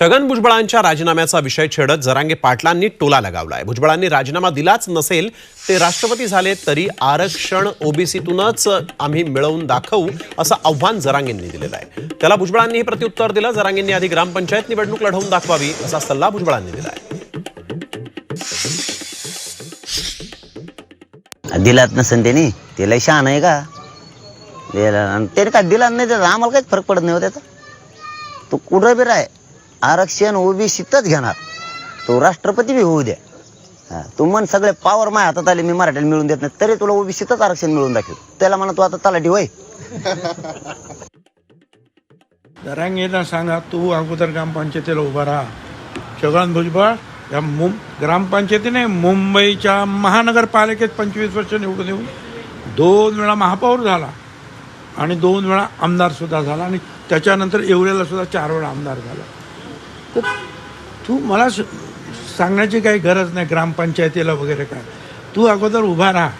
छगन भुजबळांच्या राजीनाम्याचा विषय छेडत जरांगे पाटलांनी टोला लगावलाय. भुजबळांनी राजीनामा दिलाच नसेल ते राष्ट्रपती झाले तरी आरक्षण ओबीसीतूनच आम्ही मिळवून दाखवू असं आव्हान जरांगेंनी दिलेलं आहे. त्याला भुजबळांनीही प्रत्युत्तर दिलं जरांगेंनी आधी ग्रामपंचायत निवडणूक लढवून दाखवावी असा सल्ला भुजबळांनी दिला आहे दिलात नसेल त्यांनी त्याला शान आहे का? दिला त्याने काय दिला नाही त्याचा आम्हाला काहीच फरक पडत नाही हो त्याचा. तो कुठं बी राय. आरक्षण ओबीसीतच घेणार. तो राष्ट्रपती बी होऊ द्या. हा, तू म्हण सगळे पावर माझ्या हातात आले मी मराठ्याला मिळून देत नाही. तरी तुला ओबीसीतच आरक्षण मिळून दाखव त्याला म्हणा तू आता तलाठी होय. दरांगेला सांगा तू अगोदर ग्रामपंचायतीला उभा राहा. छगन भुजबळ या मुं ग्रामपंचायतीने मुंबईच्या महानगरपालिकेत पंचवीस वर्ष निवडून येऊन दोन वेळा महापौर झाला आणि दोन वेळा आमदार सुद्धा झाला आणि त्याच्यानंतर एवढ्याला सुद्धा चार वेळा आमदार झाला. तर तू मला स- सांगण्याची काही गरज नाही ग्रामपंचायतीला वगैरे काय. तू अगोदर उभा राहा.